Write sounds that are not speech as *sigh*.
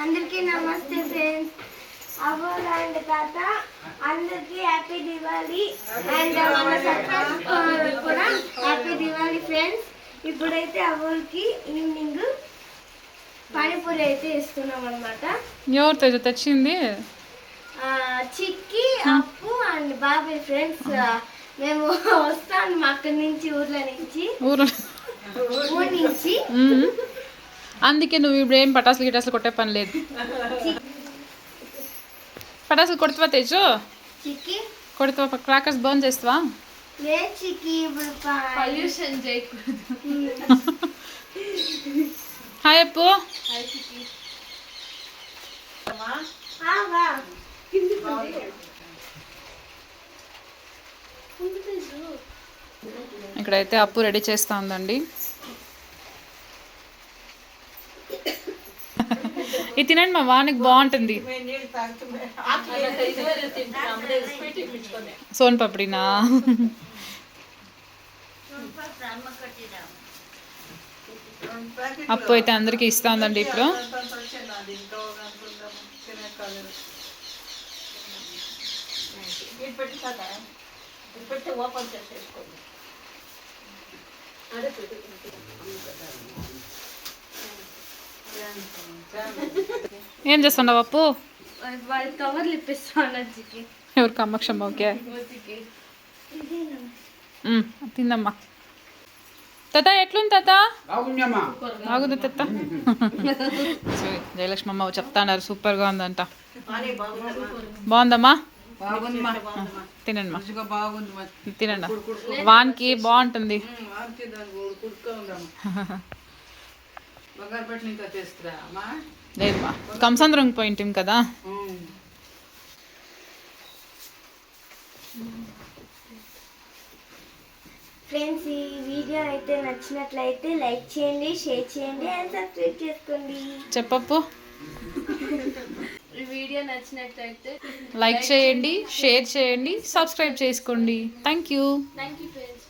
అందరికీ నమస్తే friends. అవ్వలు and తాత అందరికీ హ్యాపీ దివాళీ. అండ్ కూడా హ్యాపీ దివాళీ ఫ్రెండ్స్. ఇప్పుడైతే అవ్వలకి ఈవినింగ్ పానీపూరి అయితే ఇస్తున్నాం అనమాట ఎవరు తెచ్చు తెచ్చింది? చిక్కి అప్పు అండ్ బాబాయ్ ఫ్రెండ్స్. మేము వస్తాను మా అక్కడి నుంచి ఊర్లో నుంచి. ఊరు ఊరి నుంచి. అందుకే నువ్వు ఇప్పుడు ఏం పటాసులు గిటాసులు కొట్టే పని లేదు. పటాసులు కొడుతావా తెచ్చు చిక్కి. కొడుతావా? క్రాకర్స్ బర్న్ చేస్తావా? హాయ్ అప్పు ఇక్కడైతే అప్పు రెడీ చేస్తా ఉందండి. ఇది తినండి మా వానికి బాగుంటుంది. సోన్ పప్పుడినా? అప్పు అయితే అందరికి ఇస్తా ఉందండి ఇప్పుడు. ఏం చేస్తున్నావు అప్పు? వాళ్ళ కవర్లు ఇప్పిస్తాను చిక్కి ఎవరు కమ్మక్షం ఓకే. మ్మ్, తిందమ్మా. తాత ఎట్లుంది తాత? బాగుంది తాత. చూడు, జయలక్ష్మి అమ్మ చెప్తాన్నారు సూపర్గా ఉందంట. బాగుందమ్మా? బాగుందమ్మా. తినండి తినండి వానికి బాగుంటుంది. *laughs* వారికి దాని కుడుక ఉందమ్మా బంగారు పట్టిన ఇంకా తెస్తురా అమ్మా లేదు మా కంసంద్రం పోయింటాం కదా. ఫ్రెండ్స్ ఈ వీడియో అయితే నచ్చినట్లయితే లైక్ చేయండి షేర్ చేయండి అండ్ సబ్స్క్రైబ్ చేసుకోండి. చెప్పప్పు. ఈ వీడియో నచ్చినట్లయితే లైక్ చేయండి. షేర్ చేయండి సబ్స్క్రైబ్ చేసుకోండి. Thank you. Thank you friends.